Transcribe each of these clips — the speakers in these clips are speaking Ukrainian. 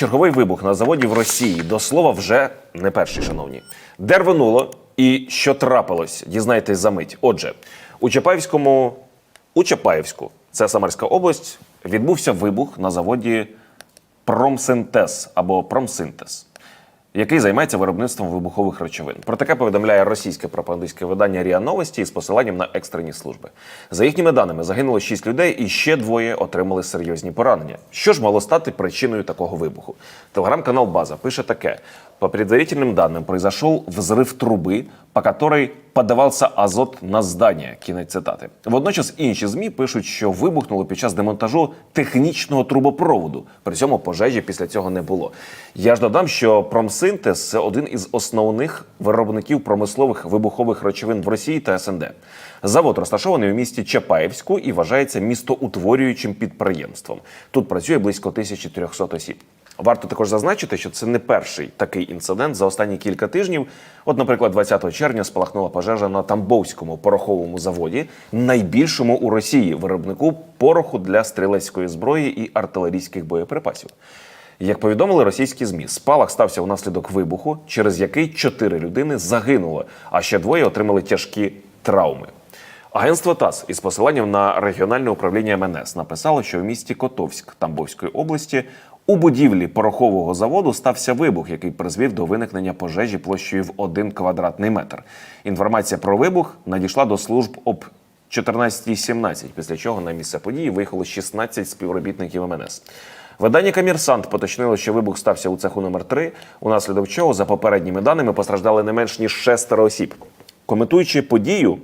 Черговий вибух на заводі в Росії. До слова, вже не перший, шановні. Де рвонуло і що трапилось, дізнайтесь за мить. Отже, у Чапаївському, у Чапаївську, це Самарська область, відбувся вибух на заводі Промсинтез або Промсинтез, який займається виробництвом вибухових речовин. Про таке повідомляє російське пропагандистське видання РІА Новості з посиланням на екстрені служби. За їхніми даними, загинуло 6 людей і ще двоє отримали серйозні поранення. Що ж мало стати причиною такого вибуху? Телеграм-канал База пише таке: по предварительным данным, произошел взрыв трубы, по которой подавався азот на здання. Кінець цитати. Водночас інші змі пишуть, що вибухнуло під час демонтажу технічного трубопроводу. При цьому пожежі після цього не було. Я ж додам, що промсинтез це один із основних виробників промислових вибухових речовин в Росії та СНД. Завод розташований у місті Чапаєвську і вважається містоутворюючим підприємством. Тут працює близько 1300 осіб. Варто також зазначити, що це не перший такий інцидент за останні кілька тижнів. От, наприклад, 20 червня спалахнула пожежа на Тамбовському пороховому заводі, найбільшому у Росії виробнику пороху для стрілецької зброї і артилерійських боєприпасів. Як повідомили російські змі, спалах стався унаслідок вибуху, через який чотири людини загинули, а ще двоє отримали тяжкі травми. Агентство ТАСС із посиланням на регіональне управління МНС написало, що в місті Котовськ Тамбовської області у будівлі порохового заводу стався вибух, який призвів до виникнення пожежі площею в один квадратний метр. Інформація про вибух надійшла до служб об 14.17, після чого на місце події виїхало 16 співробітників МНС. Видання Комірсант поточнило, що вибух стався у цеху номер 3 унаслідок чого, за попередніми даними, постраждали не менш ніж шестеро осіб. Коментуючи подію,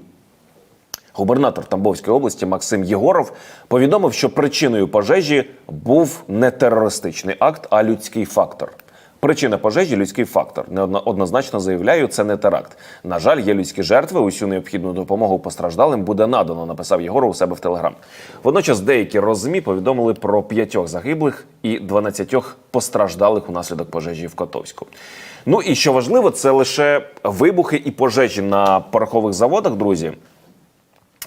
Губернатор Тамбовської області Максим Єгоров повідомив, що причиною пожежі був не терористичний акт, а людський фактор. Причина пожежі людський фактор. Неоднозначно заявляю, це не теракт. На жаль, є людські жертви. Усю необхідну допомогу постраждалим буде надано. Написав Єгоров у себе в телеграм. Водночас деякі розмі повідомили про п'ятьох загиблих і 12 постраждалих унаслідок пожежі в Котовську. Ну і що важливо, це лише вибухи і пожежі на порохових заводах, друзі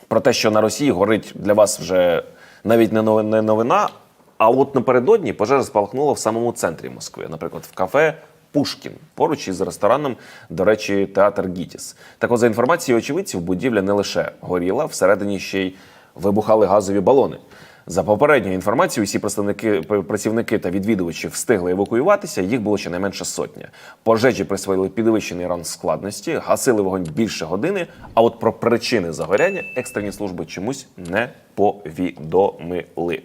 про те, що на Росії горить для вас вже навіть не нови- не новина. А от напередодні пожежа спалахнула в самому центрі Москви, наприклад, в кафе Пушкін, поруч із рестораном, до речі, театр Гітіс. Так от, за інформацією очевидців, будівля не лише горіла, всередині ще й вибухали газові балони. За попередньою інформацією, усі представники працівники та відвідувачі встигли евакуюватися. Їх було щонайменше сотня. Пожежі присвоїли підвищений ранг складності, гасили вогонь більше години. А от про причини загоряння екстрені служби чомусь не повідомили.